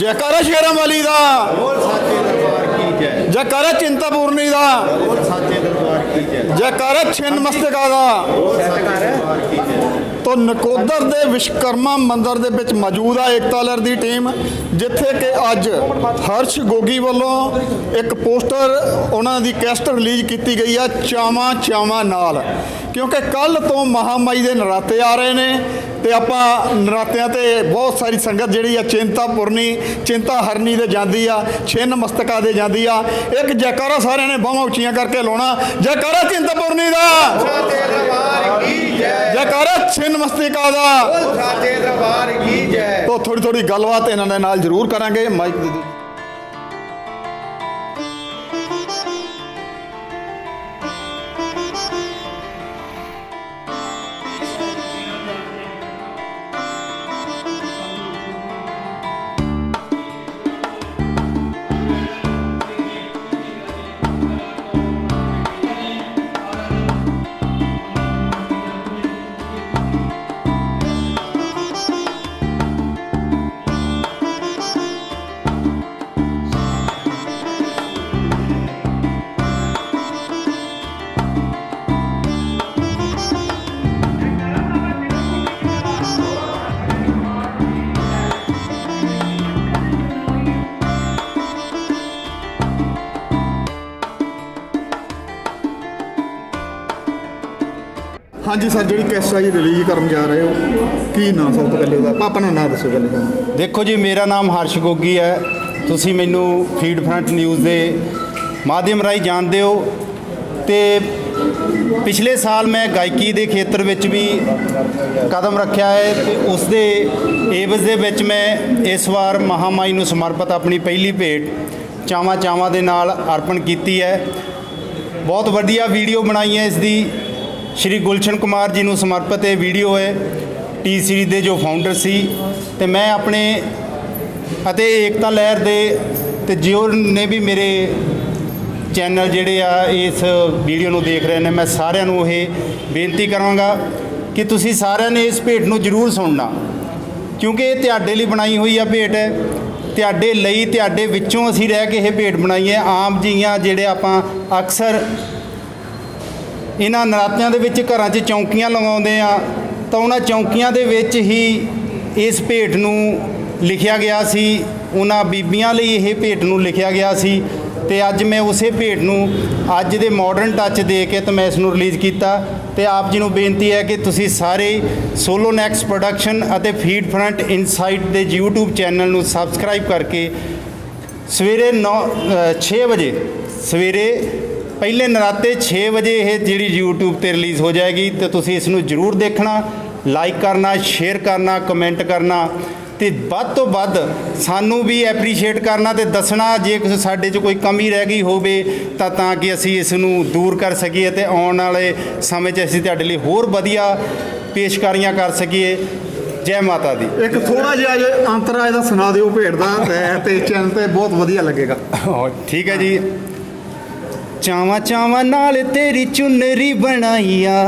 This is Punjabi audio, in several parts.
ਜੈਕਾਰਾ ਸ਼ੇਰਾਂ ਵਾਲੀ ਦਾ। ਬੋਲ ਸਾਚੇ ਦਰਬਾਰ ਕੀ ਜੈ। ਜੈਕਾਰਾ ਚਿੰਤਾਪੂਰਨੀ ਦਾ। ਬੋਲ ਸਾਚੇ ਦਰਬਾਰ ਕੀ ਜੈ। ਜੈਕਾਰਾ ਛਿੰਨ ਮਸਤਕਾ ਦਾ। ਬੋਲ ਸਾਚੇ ਦਰਬਾਰ ਕੀ ਜੈ। ਤੋ ਨਕੋਦਰ ਦੇ ਵਿਸ਼ਕਰਮਾ ਮੰਦਿਰ ਦੇ ਵਿੱਚ ਮੌਜੂਦ ਆ ਏਕਤਾ ਲਹਿਰ ਦੀ ਟੀਮ ਜਿੱਥੇ ਕਿ ਅੱਜ ਹਰਸ਼ ਗੋਗੀ ਵੱਲੋਂ ਇੱਕ ਪੋਸਟਰ ਉਹਨਾਂ ਦੀ ਕੈਸਟ ਰਿਲੀਜ਼ ਕੀਤੀ ਗਈ ਆ ਚਾਵਾਂ ਚਾਵਾਂ ਨਾਲ। ਕਿਉਂਕਿ ਕੱਲ ਤੋਂ ਮਹਾਮਾਈ ਦੇ ਨਰਾਤੇ ਆ ਰਹੇ ਨੇ ਤੇ ਆਪਾਂ ਨਰਾਤਿਆਂ ਤੇ ਬਹੁਤ ਸਾਰੀ ਸੰਗਤ ਜਿਹੜੀ ਆ ਚਿੰਤਾਪੁਰਨੀ ਚਿੰਤਾ ਹਰਨੀ ਦੇ ਜਾਂਦੀ ਆ ਛਿੰਨ ਮਸਤਕਾ ਦੇ ਜਾਂਦੀ ਆ। ਇੱਕ ਜੈਕਾਰਾ ਸਾਰਿਆਂ ਨੇ ਬਾਹਾਂ ਉੱਚੀਆਂ ਕਰਕੇ ਲਾਉਣਾ। ਜੈਕਾਰਾ ਚਿੰਤਾਪੁਰਨੀ ਦਾ। ਜੈਕਾਰਾ ਛਿੰਨ ਮਸਤਕਾ ਦਾ। ਤੋ ਥੋੜੀ ਥੋੜੀ ਗੱਲਬਾਤ ਇਹਨਾਂ ਦੇ ਨਾਲ ਜ਼ਰੂਰ ਕਰਾਂਗੇ। ਮਾਈਕ ਦੇ ਹਾਂਜੀ ਸਰ ਜਿਹੜੀ ਕੈਸਟ ਆ ਜੀ ਰਿਲੀਜ਼ ਕਰਨ ਜਾ ਰਹੇ ਹੋ ਕੀ ਨਾਮ ਸਭ ਤੋਂ ਪਹਿਲੇ ਉਹਦਾ ਦਾ ਨਾਮ ਦੱਸੋ ਪਹਿਲੇ ਤਾਂ ਦੇਖੋ ਜੀ ਮੇਰਾ ਨਾਮ ਹਰਸ਼ ਗੋਗੀ ਹੈ। ਤੁਸੀਂ ਮੈਨੂੰ ਫੀਡ ਫਰੰਟ ਨਿਊਜ਼ ਦੇ ਮਾਧਿਅਮ ਰਾਹੀਂ ਜਾਣਦੇ ਹੋ ਤੇ ਪਿਛਲੇ ਸਾਲ ਮੈਂ ਗਾਇਕੀ ਦੇ ਖੇਤਰ ਵਿੱਚ ਵੀ ਕਦਮ ਰੱਖਿਆ ਹੈ ਤੇ ਉਸ ਦੇ ਏਵਜ਼ ਦੇ ਵਿੱਚ ਮੈਂ ਇਸ ਵਾਰ ਮਹਾਮਾਈ ਨੂੰ ਸਮਰਪਿਤ ਆਪਣੀ ਪਹਿਲੀ ਭੇਟ ਚਾਵਾਂ ਚਾਵਾਂ ਦੇ ਨਾਲ ਅਰਪਣ ਕੀਤੀ ਹੈ। ਬਹੁਤ ਵਧੀਆ ਵੀਡੀਓ ਬਣਾਈ ਹੈ ਇਸ ਦੀ। ਸ਼੍ਰੀ ਗੁਲਸ਼ਨ ਕੁਮਾਰ ਜੀ ਨੂੰ ਸਮਰਪਿਤ ਇਹ ਵੀਡੀਓ ਹੈ, ਟੀ ਸੀਰੀਜ਼ ਦੇ ਜੋ ਫਾਊਂਡਰ ਸੀ, ਤੇ ਮੈਂ ਆਪਣੇ ਅਤੇ ਏਕਤਾ ਲਹਿਰ ਦੇ ਤੇ ਜਿਓ ਨੇ ਵੀ ਮੇਰੇ ਚੈਨਲ ਜਿਹੜੇ ਆ, ਇਸ ਵੀਡੀਓ ਨੂੰ ਦੇਖ ਰਹੇ ਨੇ, ਮੈਂ ਸਾਰਿਆਂ ਨੂੰ ਇਹ ਬੇਨਤੀ ਕਰਾਂਗਾ ਕਿ ਤੁਸੀਂ ਸਾਰਿਆਂ ਨੇ ਇਸ ਭੇਟ ਨੂੰ ਜ਼ਰੂਰ ਸੁਣਨਾ, ਕਿਉਂਕਿ ਇਹ ਤੁਹਾਡੇ ਲਈ ਬਣਾਈ ਹੋਈ ਆ ਭੇਟ ਹੈ। ਤੁਹਾਡੇ ਲਈ, ਤੁਹਾਡੇ ਵਿੱਚੋਂ ਅਸੀਂ ਰਹਿ ਕੇ ਇਹ ਭੇਟ ਬਣਾਈ ਹੈ। ਆਮ ਜੀਆਂ ਜਿਹੜੇ ਆਪਾਂ ਅਕਸਰ ਇਹਨਾਂ ਨਰਾਤਿਆਂ ਦੇ ਵਿੱਚ ਘਰਾਂ 'ਚ ਚੌਂਕੀਆਂ ਲਗਾਉਂਦੇ ਆ, ਤਾਂ ਉਹਨਾਂ ਚੌਂਕੀਆਂ ਦੇ ਵਿੱਚ ਹੀ ਇਸ ਭੇਟ ਨੂੰ ਲਿਖਿਆ ਗਿਆ ਸੀ। ਉਹਨਾਂ ਬੀਬੀਆਂ ਲਈ ਇਹ ਭੇਟ ਨੂੰ ਲਿਖਿਆ ਗਿਆ ਸੀ ਤੇ ਅੱਜ ਮੈਂ ਉਸੇ ਭੇਟ ਨੂੰ ਅੱਜ ਦੇ ਮਾਡਰਨ ਟੱਚ ਦੇ ਕੇ ਤੇ ਮੈਂ ਇਸ ਨੂੰ ਰਿਲੀਜ਼ ਕੀਤਾ ਤੇ ਆਪ ਜੀ ਨੂੰ ਬੇਨਤੀ ਹੈ ਕਿ ਤੁਸੀਂ ਸਾਰੇ ਸੋਲੋ ਨੈਕਸ ਪ੍ਰੋਡਕਸ਼ਨ ਅਤੇ ਫੀਡ ਫਰੰਟ ਇਨਸਾਈਟ ਦੇ YouTube ਚੈਨਲ ਨੂੰ ਸਬਸਕ੍ਰਾਈਬ ਕਰਕੇ ਸਵੇਰੇ 9 6 ਵਜੇ ਸਵੇਰੇ ਪਹਿਲੇ ਨਰਾਤੇ 6 ਵਜੇ ਇਹ ਜਿਹੜੀ YouTube ਤੇ ਰਿਲੀਜ਼ ਹੋ ਜਾਏਗੀ ਤੇ ਤੁਸੀਂ ਇਸ ਨੂੰ ਜਰੂਰ ਦੇਖਣਾ ਲਾਈਕ ਕਰਨਾ ਸ਼ੇਅਰ ਕਰਨਾ ਕਮੈਂਟ ਕਰਨਾ ਤੇ ਵੱਧ ਤੋਂ ਵੱਧ ਸਾਨੂੰ ਵੀ ਐਪਰੀਸ਼ੀਏਟ ਕਰਨਾ ਤੇ ਦੱਸਣਾ ਜੇ ਕਿਸੇ ਸਾਡੇ 'ਚ ਕੋਈ ਕਮੀ ਰਹਿ ਗਈ ਹੋਵੇ ਤਾਂ ਤਾਂ ਕਿ ਅਸੀਂ ਇਸ ਨੂੰ ਦੂਰ ਕਰ ਸਕੀਏ ਤੇ ਆਉਣ ਵਾਲੇ ਸਮੇਂ 'ਚ ਅਸੀਂ ਤੁਹਾਡੇ ਲਈ ਹੋਰ ਵਧੀਆ ਪੇਸ਼ਕਾਰੀਆਂ ਕਰ ਸਕੀਏ। ਜੈ ਮਾਤਾ ਦੀ। ਇੱਕ ਥੋੜਾ ਜਿਹਾ ਜੇ ਅੰਤਰਾ ਇਹਦਾ ਸੁਣਾ ਦਿਓ ਭੇਟ ਦਾ ਤੇ ਚੈਨਲ ਤੇ ਬਹੁਤ ਵਧੀਆ ਲੱਗੇਗਾ। ਠੀਕ ਹੈ ਜੀ। ਚਾਵਾਂ ਚਾਵਾਂ ਨਾਲ ਤੇਰੀ ਚੁੰਨਰੀ ਬਣਾਈਆ।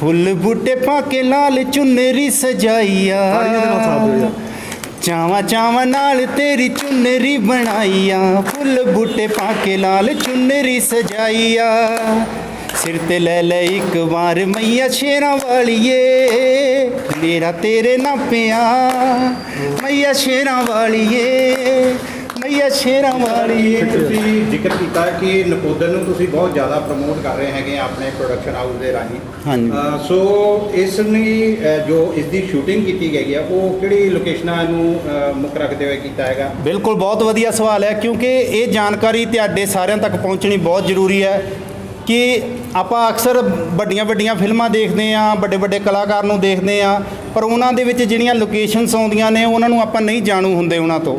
ਫੁੱਲ ਬੂਟੇ ਪਾ ਕੇ ਲਾਲ ਚੁੰਨਰੀ ਸਜਾਈਆ। ਚਾਵਾਂ ਚਾਵਾਂ ਨਾਲ ਤੇਰੀ ਚੁੰਨਰੀ ਬਣਾਈਆ। ਫੁੱਲ ਬੂਟੇ ਪਾ ਕੇ ਲਾਲ ਚੁੰਨਰੀ ਸਜਾਈਆ। ਸਿਰ ਤੇ ਲੈ ਲੈ ਇੱਕ ਵਾਰ ਮਈਆ ਸ਼ੇਰਾਂ ਵਾਲੀਏ। ਮੇਰਾ ਤੇਰੇ ਨਾ ਪਿਆ। ਮਈਆ ਸ਼ੇਰਾਂ ਵਾਲੀਏ। ਮਈਆ ਸ਼ੇਰਾਂ ਵਾਲੀਏ ਤੁਸੀਂ ਜ਼ਿਕਰ ਕੀਤਾ ਕਿ ਨਕੋਦਰ ਨੂੰ ਤੁਸੀਂ ਬਹੁਤ ਜ਼ਿਆਦਾ ਪ੍ਰਮੋਟ ਕਰ ਰਹੇ ਹੈਗੇ ਆ ਆਪਣੇ ਪ੍ਰੋਡਕਸ਼ਨ ਹਾਊਸ ਦੇ ਰਾਹੀਂ। ਹਾਂਜੀ। ਸੋ ਇਸ ਨੇ ਜੋ ਇਸ ਦੀ ਸ਼ੂਟਿੰਗ ਕੀਤੀ ਗਈ ਹੈ ਉਹ ਕਿਹੜੀ ਲੋਕੇਸ਼ਨਾਂ ਨੂੰ ਮੁੱਖ ਰੱਖਦੇ ਹੋਏ ਕੀਤਾ ਹੈਗਾ? ਬਿਲਕੁਲ ਬਹੁਤ ਵਧੀਆ ਸਵਾਲ ਹੈ ਕਿਉਂਕਿ ਇਹ ਜਾਣਕਾਰੀ ਤੁਹਾਡੇ ਸਾਰਿਆਂ ਤੱਕ ਪਹੁੰਚਣੀ ਬਹੁਤ ਜ਼ਰੂਰੀ ਹੈ ਕਿ ਆਪਾਂ ਅਕਸਰ ਵੱਡੀਆਂ ਵੱਡੀਆਂ ਫਿਲਮਾਂ ਦੇਖਦੇ ਆ ਵੱਡੇ ਵੱਡੇ ਕਲਾਕਾਰ ਨੂੰ ਦੇਖਦੇ ਆ ਪਰ ਉਹਨਾਂ ਦੇ ਵਿੱਚ ਜਿਹੜੀਆਂ ਲੋਕੇਸ਼ਨਸ ਆਉਂਦੀਆਂ ਨੇ ਉਹਨਾਂ ਨੂੰ ਆਪਾਂ ਨਹੀਂ ਜਾਣੂ ਹੁੰਦੇ ਉਹਨਾਂ ਤੋਂ।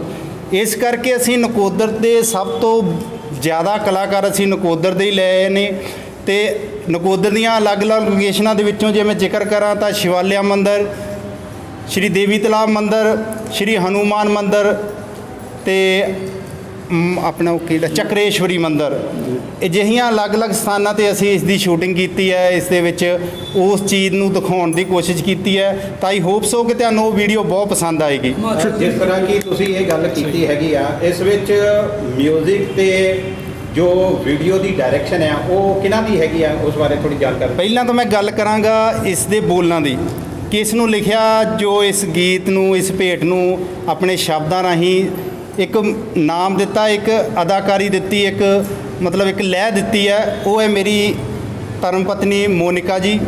ਇਸ ਕਰਕੇ ਅਸੀਂ ਨਕੋਦਰ ਦੇ ਸਭ ਤੋਂ ਜ਼ਿਆਦਾ ਕਲਾਕਾਰ ਅਸੀਂ ਨਕੋਦਰ ਦੇ ਹੀ ਲਏ ਨੇ ਤੇ ਨਕੋਦਰ ਦੀਆਂ ਅਲੱਗ-ਅਲੱਗ ਲੋਕੇਸ਼ਨਾਂ ਦੇ ਵਿੱਚੋਂ ਜੇ ਮੈਂ ਜ਼ਿਕਰ ਕਰਾਂ ਤਾਂ ਸ਼ਿਵਾਲਿਆ ਮੰਦਿਰ, ਸ਼੍ਰੀ ਦੇਵੀ ਤਲਾਬ ਮੰਦਿਰ, ਸ਼੍ਰੀ ਹਨੂਮਾਨ ਮੰਦਿਰ ਤੇ ਮ, ਆਪਣਾ ਉਹ ਕਿਹੜਾ ਚੱਕਰੇਸ਼ਵਰੀ ਮੰਦਿਰ। ਅਜਿਹੀਆਂ ਅਲੱਗ-ਅਲੱਗ ਸਥਾਨਾਂ ਤੇ ਅਸੀਂ ਇਸ ਦੀ ਸ਼ੂਟਿੰਗ ਕੀਤੀ ਹੈ ਇਸ ਦੇ ਵਿੱਚ ਉਸ ਚੀਜ਼ ਨੂੰ ਦਿਖਾਉਣ ਦੀ ਕੋਸ਼ਿਸ਼ ਕੀਤੀ ਹੈ। ਤਾਂ ਆਈ ਹੋਪ ਸੋ ਕਿ ਤੁਹਾਨੂੰ ਉਹ ਵੀਡੀਓ ਬਹੁਤ ਪਸੰਦ ਆਏਗੀ। ਜਿਸ ਤਰ੍ਹਾਂ ਕਿ ਤੁਸੀਂ ਇਹ ਗੱਲ ਕੀਤੀ ਹੈਗੀ ਆ ਇਸ ਵਿੱਚ 뮤직 ਤੇ ਜੋ ਵੀਡੀਓ ਦੀ ਡਾਇਰੈਕਸ਼ਨ ਆ ਉਹ ਕਿਹਨਾਂ ਦੀ ਹੈਗੀ ਆ? ਉਸ ਬਾਰੇ ਥੋੜੀ ਜਾਣਕਾਰੀ। ਪਹਿਲਾਂ ਤਾਂ ਮੈਂ ਗੱਲ ਕਰਾਂਗਾ ਇਸ ਦੇ ਬੋਲਾਂ ਦੀ। ਕਿ ਇਸ ਨੂੰ ਲਿਖਿਆ ਜੋ ਇਸ ਗੀਤ ਨੂੰ ਇਸ ਭੇਟ ਨੂੰ ਆਪਣੇ ਸ਼ਬਦਾਂ ਰਾਹੀਂ ਇੱਕ ਨਾਮ ਦਿੱਤਾ, ਇੱਕ ਅਦਾਕਾਰੀ ਦਿੱਤੀ, ਇੱਕ ਮਤਲਬ ਇੱਕ ਲੈਅ ਦਿੱਤੀ ਹੈ। ਉਹ ਹੈ ਮੇਰੀ ਧਰਮ ਪਤਨੀ ਮੋਨਿਕਾ ਜੀ।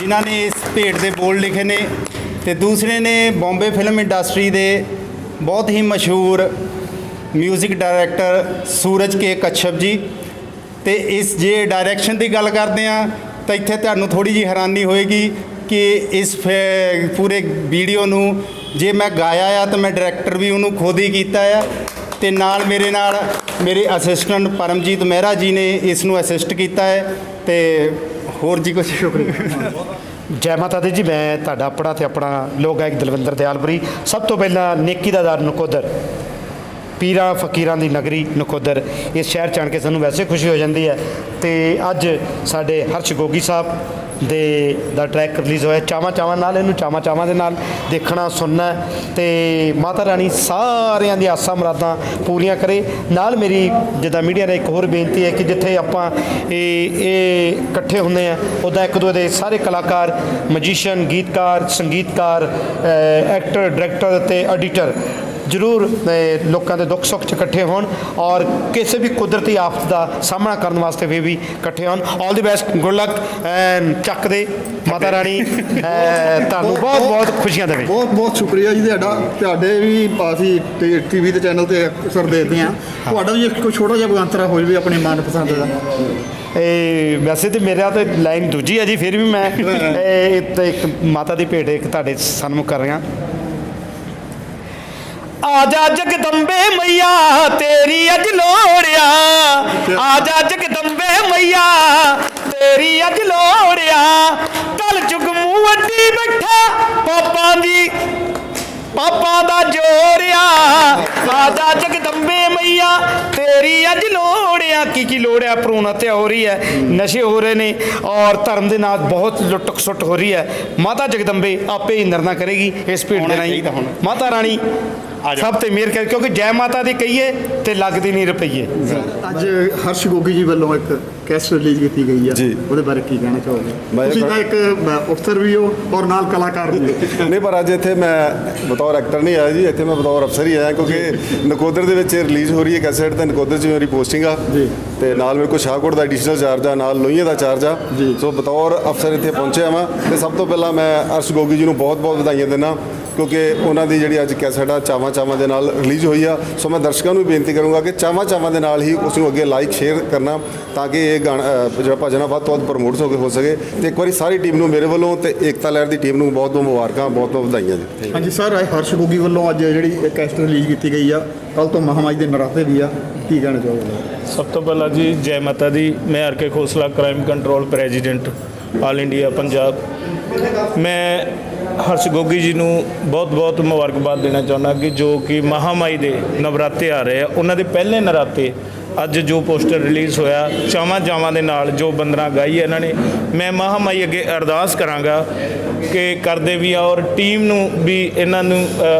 ਜਿਨ੍ਹਾਂ ਨੇ ਇਸ ਭੇਟ ਦੇ ਬੋਲ ਲਿਖੇ ਨੇ ਤੇ ਦੂਸਰੇ ਨੇ ਬੰਬੇ ਫਿਲਮ ਇੰਡਸਟਰੀ ਦੇ ਬਹੁਤ ਹੀ ਮਸ਼ਹੂਰ ਮਿਊਜ਼ਿਕ ਡਾਇਰੈਕਟਰ ਸੂਰਜ ਕੇ ਕਛਪ ਜੀ। ਤੇ ਇਸ ਜੇ ਡਾਇਰੈਕਸ਼ਨ ਦੀ ਗੱਲ ਕਰਦੇ ਆ ਤਾਂ ਇੱਥੇ ਤੁਹਾਨੂੰ ਥੋੜੀ ਜੀ ਹੈਰਾਨੀ ਹੋਏਗੀ ਕਿ ਇਸ ਫੇ- ਪੂਰੇ ਵੀਡੀਓ ਨੂੰ ਜੇ ਮੈਂ ਗਾਇਆ ਆ ਤਾਂ ਮੈਂ ਡਾਇਰੈਕਟਰ ਵੀ ਉਹਨੂੰ ਖੁਦ ਹੀ ਕੀਤਾ ਆ। ਤੇ ਨਾਲ ਮੇਰੇ ਨਾਲ ਮੇਰੇ ਅਸਿਸਟੈਂਟ ਪਰਮਜੀਤ ਮਹਿਰਾ ਜੀ ਨੇ ਇਸ ਨੂੰ ਅਸਿਸਟ ਕੀਤਾ ਹੈ। ਤੇ ਹੋਰ ਜੀ ਕੁਝ ਸ਼ੁਕਰੀਆ ਜੈ ਮਾਤਾ ਦੀ ਜੀ, ਮੈਂ ਤੁਹਾਡਾ ਆਪਣਾ ਤੇ ਆਪਣਾ ਲੋਕ ਗਾਇਕ ਦਲਵਿੰਦਰ ਦਿਆਲਪੁਰੀ। ਸਭ ਤੋਂ ਪਹਿਲਾਂ ਨੇਕੀ ਦਾ ਦਰ ਨਕੋਦਰ। ਪੀਰਾਂ, ਫਕੀਰਾਂ ਦੀ ਨਗਰੀ ਨਕੋਦਰ। ਇਸ ਸ਼ਹਿਰ ਚ ਆਣ ਕੇ ਸਾਨੂੰ ਵੈਸੇ ਖੁਸ਼ੀ ਹੋ ਜਾਂਦੀ ਹੈ। ਤੇ ਅੱਜ ਸਾਡੇ ਹਰਸ਼ ਗੋਗੀ ਸਾਹਿਬ ਦੇ ਦਾ ਟਰੈਕ ਰਿਲੀਜ਼ ਹੋਇਆ। ਚਾਵਾਂ ਚਾਵਾਂ ਨਾਲ ਇਹਨੂੰ ਚਾਵਾਂ ਚਾਵਾਂ ਦੇ ਨਾਲ ਦੇਖਣਾ, ਸੁਣਨਾ ਹੈ। ਤੇ ਮਾਤਾ ਰਾਣੀ ਸਾਰਿਆਂ ਦੀ ਆਸਾਂ ਮੁਰਾਦਾਂ ਪੂਰੀਆਂ ਕਰੇ। ਨਾਲ ਮੇਰੀ ਜਿੱਦਾਂ ਮੀਡੀਆ ਨੇ ਇੱਕ ਹੋਰ ਬੇਨਤੀ ਹੈ ਕਿ ਜਿੱਥੇ ਆਪਾਂ ਇਹ ਇਹ ਇਕੱਠੇ ਹੁੰਦੇ ਆ ਉਹਦਾ ਇੱਕ ਦੂਜੇ ਦੇ ਸਾਰੇ ਕਲਾਕਾਰ ਮੈਜੀਸ਼ੀਅਨ ਗੀਤਕਾਰ, ਸੰਗੀਤਕਾਰ ਐਕਟਰ ਡਾਇਰੈਕਟਰ ਤੇ ਐਡੀਟਰ ਜ਼ਰੂਰ ਲੋਕਾਂ ਦੇ ਦੁੱਖ ਸੁੱਖ 'ਚ ਇਕੱਠੇ ਹੋਣ ਔਰ ਕਿਸੇ ਵੀ ਕੁਦਰਤੀ ਆਫਤ ਦਾ ਸਾਹਮਣਾ ਕਰਨ ਵਾਸਤੇ ਵੀ ਵੀ ਇਕੱਠੇ ਹੋਣ। ਆਲ ਦੀ ਬੈਸਟ ਗੁੱਡ ਲੱਕ ਚੱਕ ਦੇ ਮਾਤਾ ਰਾਣੀ। ਤੁਹਾਨੂੰ ਬਹੁਤ ਬਹੁਤ ਖੁਸ਼ੀਆਂ ਦੇਵੇ। ਬਹੁਤ ਬਹੁਤ ਸ਼ੁਕਰੀਆ ਜੀ ਤੁਹਾਡਾ। ਤੁਹਾਡੇ ਵੀ ਅਸੀਂ ਟੀਵੀ ਦੇ ਚੈਨਲ ਤੇ ਅਕਸਰ ਦੇਖਦੇ ਆ ਤੁਹਾਡਾ ਵੀ ਇੱਕ ਕੋਈ ਛੋਟਾ ਜਿਹਾ ਅੰਤਰਾ ਹੋ ਜਾਵੇ ਆਪਣੇ ਮਨਪਸੰਦ ਦਾ। ਇਹ ਵੈਸੇ ਤੇ ਮੇਰਾ ਤੇ ਲਾਈਨ ਦੂਜੀ ਹੈ ਜੀ ਫਿਰ ਵੀ ਮੈਂ ਇਹ ਇੱਕ ਮਾਤਾ ਦੀ ਭੇਟ ਇੱਕ ਤੁਹਾਡੇ ਸਨਮੁਖ ਕਰ ਰਿਹਾ। ਆ ਜਾ ਜਗਦੰਬੇ ਮਈਆ ਤੇਰੀ ਅੱਜ ਲੋੜਿਆ ਆ। ਜਾ ਜਗਦੰਬੇ ਮਈਆ ਤੇਰੀ ਅੱਜ ਲੋੜਿਆ ਕੱਲ ਚੁਗ ਮੂੰਹ ਅੱਡੀ ਬੈਠਾ ਪਾਪਾਂ ਦੀ ਪਾਪਾ ਦਾ ਜੋੜਿਆ ਆਜਾ ਜਗਦੰਬੇ ਮਈਆ ਤੇਰੀ ਅੱਜ ਲੋੜਿਆ ਕੀ ਕੀ ਲੋੜਿਆ ਭਰੂਣ ਹੱਤਿਆ ਹੋ ਰਹੀ ਹੈ ਨਸ਼ੇ ਹੋ ਰਹੇ ਨੇ ਔਰ ਧਰਮ ਦੇ ਨਾਲ ਬਹੁਤ ਲੁੱਟ ਖਸੁੱਟ ਹੋ ਰਹੀ ਹੈ। ਮਾਤਾ ਜਗਦੰਬੇ ਆਪੇ ਹੀ ਨਿਰਣਾ ਕਰੇਗੀ ਇਸ ਭੇਟ ਦੇ ਹੁਣ। ਮਾਤਾ ਰਾਣੀ ਸਭ ਤੇ ਮਿਹਰ ਕਰ ਕਿਉਂਕਿ ਜੈ ਮਾਤਾ ਦੀ ਕਹੀਏ ਤੇ ਲੱਗਦੀ ਨਹੀਂ ਰੁਪਈਏ। ਅੱਜ ਹਰਸ਼ ਗੋਗੀ ਜੀ ਵੱਲੋਂ ਇੱਕ ਕੈਸਟ ਰਿਲੀਜ਼ ਕੀਤੀ ਗਈ ਆ। ਉਹਦੇ ਬਾਰੇ ਕੀ ਕਹਿਣਾ ਚਾਹੋਗੇ? ਮੈਂ- ਤੁਸੀਂ ਤਾਂ ਇੱਕ ਅਫਸਰ ਵੀ ਹੋ ਔਰ ਨਾਲ ਕਲਾਕਾਰ ਵੀ ਹੋ। ਨਹੀਂ ਪਰ ਅੱਜ ਇੱਥੇ ਮੈਂ ਬਤੌਰ ਐਕਟਰ ਨਹੀਂ ਆਇਆ ਜੀ। ਇੱਥੇ ਮੈਂ ਬਤੌਰ ਅਫਸਰ ਹੀ ਆਇਆ ਕਿਉਂਕਿ ਨਕੋਦਰ ਦੇ ਵਿੱਚ ਰਿਲੀਜ਼ ਹੋ ਰਹੀ ਹੈ ਕੈਸੇਟ ਤੇ ਨਕੋਦਰ 'ਚ ਮੇਰੀ ਪੋਸਟਿੰਗ ਆ। ਜੀ। ਤੇ ਨਾਲ ਮੇਰੇ ਕੋਲ ਸ਼ਾਹਕੋਟ ਦਾ ਐਡੀਸ਼ਨਲ ਚਾਰਜ ਆ ਨਾਲ ਲੋਹੀਆਂ ਦਾ ਚਾਰਜ ਆ। ਸੋ ਬਤੌਰ ਅਫਸਰ ਇੱਥੇ ਪਹੁੰਚਿਆ ਵਾਂ। ਤੇ ਸਭ ਤੋਂ ਪਹਿਲਾਂ ਮੈਂ ਅਰਸ਼ ਗੋਗੀ ਜੀ ਨੂੰ ਬਹੁਤ-ਬਹੁਤ ਵਧਾਈਆਂ ਦਿੰਦਾ। ਕਿਉਂਕਿ ਉਹਨਾਂ ਦੀ ਜਿਹੜੀ ਅੱਜ ਕੈਸੇਟ ਆ ਚਾਵਾਂ ਚਾਵਾਂ ਦੇ ਨਾਲ ਰਿਲੀਜ਼ ਹੋਈ ਆ। ਸੋ ਮੈਂ ਦਰਸ਼ਕਾਂ ਨੂੰ ਵੀ ਬੇਨਤੀ ਕਰੂੰਗਾ ਕਿ ਚਾਵਾਂ ਚਾਵਾਂ ਦੇ ਨਾਲ ਹੀ ਉਸ ਨੂੰ ਅੱਗੇ ਲਾਈਕ ਸ਼ੇਅਰ ਕਰਨਾ ਤਾਂ ਕਿ ਇਹ ਗਾਣਾ ਜਿਹੜਾ ਭਜਨ ਆ ਵੱਧ ਤੋਂ ਵੱਧ ਪ੍ਰਮੋਟ ਹੋ ਕੇ ਹੋ ਸਕੇ। ਤੇ ਇੱਕ ਵਾਰੀ ਸਾਰੀ ਟੀਮ ਨੂੰ ਮੇਰੇ ਵੱਲੋਂ ਤੇ ਏਕਤਾ ਲਹਿਰ ਦੀ ਟੀਮ ਨੂੰ ਬਹੁਤ ਬਹੁਤ ਮੁਬਾਰਕਾਂ ਬਹੁਤ ਬਹੁਤ ਵਧਾਈਆਂ ਜੀ। ਹਾਂਜੀ ਸਰ ਹਰਸ਼ ਗੋਗੀ ਵੱਲੋਂ ਅੱਜ ਜਿਹੜੀ ਇਹ ਕੈਸਟ ਰਿਲੀਜ਼ ਕੀਤੀ ਗਈ ਆ ਕੱਲ ਤੋਂ ਮਹਾਮਾਈ ਦੇ ਨਰਾਤੇ ਵੀ ਆ। ਕੀ ਕਹਿਣਾ ਚਾਹੋਗੇ? ਸਭ ਤੋਂ ਪਹਿਲਾਂ ਜੀ ਜੈ ਮਾਤਾ ਦੀ ਮੈਂ R K Khosla crime control president all India Punjab. ਮੈਂ ਹਰਸ਼ ਗੋਗੀ ਜੀ ਨੂੰ ਬਹੁਤ-ਬਹੁਤ ਮੁਬਾਰਕਬਾਦ ਦੇਣਾ ਚਾਹੁੰਦਾ ਕਿ ਜੋ ਕਿ ਮਹਾਮਾਈ ਦੇ ਨਵਰਾਤੇ ਆ ਰਹੇ ਆ, ਉਹਨਾਂ ਦੇ ਪਹਿਲੇ ਨਰਾਤੇ ਅੱਜ ਜੋ ਪੋਸਟਰ ਰਿਲੀਜ਼ ਹੋਇਆ, ਚਾਵਾਂ ਚਾਵਾਂ ਦੇ ਨਾਲ ਜੋ ਬੰਦਨਾ ਗਾਈ ਹੈ ਇਹਨਾਂ ਨੇ, ਮੈਂ ਮਹਾਮਾਈ ਅੱਗੇ ਅਰਦਾਸ ਕਰਾਂਗਾ ਕਿ ਕਰਦੇ ਵੀ ਆ ਔਰ ਟੀਮ ਨੂੰ ਵੀ ਇਹਨਾਂ ਨੂੰ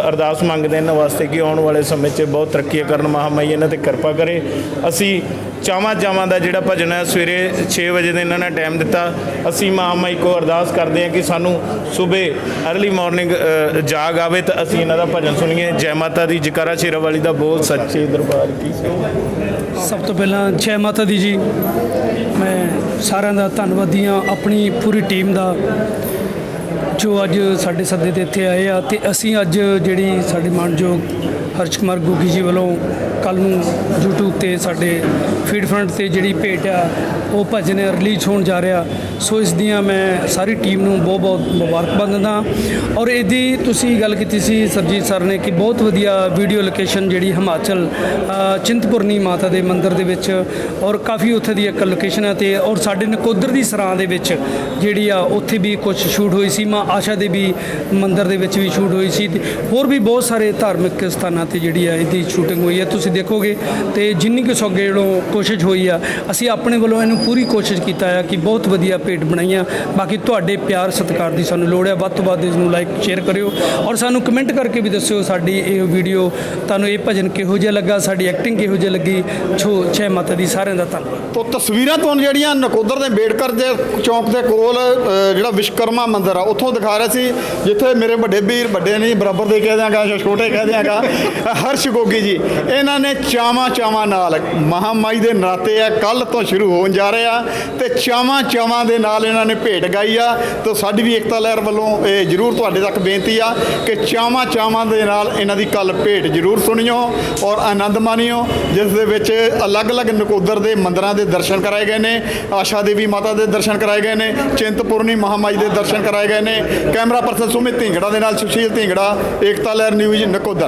ਅਰਦਾਸ ਮੰਗਦੇ ਇਹਨਾਂ ਵਾਸਤੇ ਕਿ ਆਉਣ ਵਾਲੇ ਸਮੇਂ 'ਚ ਬਹੁਤ ਤਰੱਕੀਆਂ ਕਰਨ ਮਹਾਮਾਈ ਇਹਨਾਂ ਤੇ ਕਿਰਪਾ ਕਰੇ। ਅਸੀਂ ਚਾਵਾਂ ਚਾਵਾਂ ਦਾ ਜਿਹੜਾ ਭਜਨ ਹੈ, ਸਵੇਰੇ 6 ਵਜੇ ਦੇ ਇਹਨਾਂ ਨੇ ਟਾਈਮ ਦਿੱਤਾ। ਅਸੀਂ ਮਹਾਮਾਈ ਕੋ ਅਰਦਾਸ ਕਰਦੇ ਹਾਂ ਕਿ ਸਾਨੂੰ ਸਵੇਰ ਅਰਲੀ ਮਾਰਨਿੰਗ ਜਾਗ ਆਵੇ ਤਾਂ ਅਸੀਂ ਇਹਨਾਂ ਦਾ ਭਜਨ ਸੁਣੀਏ। ਜੈ ਮਾਤਾ ਦੀ, ਜਕਾਰਾ ਸ਼ੇਰਾ ਵਾਲੀ ਦਾ ਬੋਲ ਸੱਚੇ ਦਰਬਾਰ ਕੀ ਸਭ ਤੋਂ ਪਹਿਲਾਂ ਜੈ ਮਾਤਾ ਦੀ ਜੀ, ਮੈਂ ਸਾਰਿਆਂ ਦਾ ਧੰਨਵਾਦੀ ਹਾਂ। ਆਪਣੀ ਪੂਰੀ ਟੀਮ ਦਾ ਜੋ ਅੱਜ ਸਾਡੇ ਸੱਦੇ ਤੇ ਇੱਥੇ ਆਏ ਆ ਤੇ ਅਸੀਂ ਅੱਜ ਜਿਹੜੀ ਸਾਡੇ ਮਾਨਯੋਗ ਹਰਸ਼ ਕੁਮਾਰ ਗੋਗੀ ਜੀ ਵੱਲੋਂ ਕੱਲ ਨੂੰ YouTube ਤੇ ਸਾਡੇ ਫੀਡ ਫਰੰਟ ਤੇ ਜਿਹੜੀ ਭੇਟ ਆ, ਉਹ ਭਜਨ ਰਿਲੀਜ਼ ਹੋਣ ਜਾ ਰਿਹਾ। ਸੋ ਇਸ ਦੀਆਂ ਮੈਂ ਸਾਰੀ ਟੀਮ ਨੂੰ ਬਹੁਤ ਬਹੁਤ ਮੁਬਾਰਕਬਾਦ ਦਿੰਦਾ ਔਰ ਇਹਦੀ ਤੁਸੀਂ ਗੱਲ ਕੀਤੀ ਸੀ ਸਰਜੀਤ ਸਰ ਨੇ ਕਿ ਬਹੁਤ ਵਧੀਆ ਵੀਡੀਓ ਲੋਕੇਸ਼ਨ ਜਿਹੜੀ ਹਿਮਾਚਲ ਚਿੰਤਪੁਰਨੀ ਮਾਤਾ ਦੇ ਮੰਦਿਰ ਦੇ ਵਿੱਚ ਔਰ ਕਾਫੀ ਉੱਥੇ ਦੀ ਇੱਕ ਲੋਕੇਸ਼ਨ ਹੈ ਤੇ ਔਰ ਸਾਡੇ ਨਕੋਦਰ ਦੀ ਸਰਾਂ ਦੇ ਵਿੱਚ ਜਿਹੜੀ ਆ, ਉੱਥੇ ਵੀ ਕੁਝ ਸ਼ੂਟ ਹੋਈ ਸੀ। ਮਾਂ ਆਸ਼ਾ ਦੇਵੀ ਮੰਦਿਰ ਦੇ ਵਿੱਚ ਵੀ ਸ਼ੂਟ ਹੋਈ ਸੀ ਤੇ ਹੋਰ ਵੀ ਬਹੁਤ ਸਾਰੇ ਧਾਰਮਿਕ ਸਥਾਨਾਂ ਤੇ ਜਿਹੜੀ ਆ ਇਹਦੀ ਸ਼ੂਟਿੰਗ ਹੋਈ ਹੈ ਤੁਸੀਂ ਦੇਖੋਗੇ ਤੇ ਜਿੰਨੀ ਕੁ ਸੌਗੇ ਜਿਹੜੋਂ ਕੋਸ਼ਿਸ਼ ਹੋਈ ਆ, ਅਸੀਂ ਆਪਣੇ ਵੱਲੋਂ ਇਹਨੂੰ ਪੂਰੀ ਕੋਸ਼ਿਸ਼ ਕੀਤਾ ਆ ਕਿ ਬਹੁਤ ਵਧੀਆ ਭੇਟ ਬਣਾਈਆਂ। ਬਾਕੀ ਤੁਹਾਡੇ ਪਿਆਰ ਸਤਿਕਾਰ ਦੀ ਸਾਨੂੰ ਲੋੜ ਹੈ ਵੱਧ ਤੋਂ ਵੱਧ ਇਸ ਨੂੰ ਲਾਈਕ ਸ਼ੇਅਰ ਕਰਿਓ। ਔਰ ਸਾਨੂੰ ਕਮੈਂਟ ਕਰਕੇ ਵੀ ਦੱਸਿਓ ਸਾਡੀ ਇਹ ਵੀਡੀਓ ਤੁਹਾਨੂੰ ਇਹ ਭਜਨ ਕਿਹੋ ਜਿਹਾ ਲੱਗਾ, ਸਾਡੀ ਐਕਟਿੰਗ ਕਿਹੋ ਜਿਹੀ ਲੱਗੀ। ਛੋ, ਛੇ ਮਾਤਾ ਦੀ ਸਾਰਿਆਂ ਦਾ ਧੰਨਵਾਦ। ਤੋ ਤਸਵੀਰਾਂ ਤੁਹਾਨੂੰ ਜਿਹੜੀਆਂ ਨਕੋਦਰ ਦੇ ਅੰਬੇਡਕਰ ਦੇ ਚੌਂਕ ਦੇ ਕੋਲ ਜਿਹੜਾ ਵਿਸ਼ਕਰਮਾ ਮੰਦਿਰ ਆ, ਉੱਥੋਂ ਦਿਖਾ ਰਿਹਾ ਸੀ, ਜਿੱਥੇ ਮੇਰੇ ਵੱਡੇ ਵੀਰ, ਵੱਡੇ ਨਹੀਂ, ਬਰਾਬਰ ਦੇ ਕਹਿ ਦਿਆਂਗਾ ਜਾਂ ਛੋਟੇ ਕਹਿ ਦਿਆਂਗਾ। ਹਰਸ਼ ਗੋਗੀ ਜੀ, ਇਹਨਾਂ ਨੇ ਚਾਵਾਂ ਚਾਵਾਂ ਨਾਲ, ਮਹਾਮਾਈ ਦੇ ਨਾਤੇ ਆ ਕੱਲ ਤੋਂ ਸ਼ੁਰੂ ਹੋਣ ਜਾ ਰਹੇ ਆ ਤੇ ਚਾਵਾਂ ਚਾਵਾਂ ਦੇ ਨਾਲ ਇਹਨਾਂ ਨੇ ਭੇਟ ਗਾਈ ਆ, ਤੇ ਸਾਡੀ ਵੀ ਏਕਤਾ ਲਹਿਰ ਵੱਲੋਂ, ਇਹ ਜ਼ਰੂਰ ਤੁਹਾਡੇ ਤੱਕ ਬੇਨਤੀ ਆ ਕਿ ਚਾਵਾਂ ਚਾਵਾਂ ਦੇ ਨਾਲ ਇਹਨਾਂ ਦੀ ਕੱਲ ਭੇਟ ਜ਼ਰੂਰ ਸੁਣਿਓ ਔਰ ਆਨੰਦ ਮਾਣਿਓ, ਜਿਸ ਦੇ ਵਿੱਚ ਅਲੱਗ-ਅਲੱਗ ਨਕੋਦਰ ਦੇ ਮੰਦਰਾਂ ਦੇ ਦਰਸ਼ਨ ਕਰਾਏ ਗਏ ਨੇ, ਆਸ਼ਾ ਦੇਵੀ ਮਾਤਾ ਦੇ ਦਰਸ਼ਨ ਕਰਾਏ ਗਏ ਨੇ, ਚਿੰਤਪੁਰਨੀ ਮਹਾਮਾਈ ਦੇ ਦਰਸ਼ਨ ਕਰਾਏ ਗਏ ਨੇ, ਕੈਮਰਾ ਪਰਸਨ ਸੁਮਿਤ ਢਿੰਗੜਾ ਦੇ ਨਾਲ ਸੁਸ਼ੀਲ ਢਿੰਗੜਾ, ਏਕਤਾ ਲਹਿਰ ਨਿਊਜ਼ ਨਕੋਦਰ।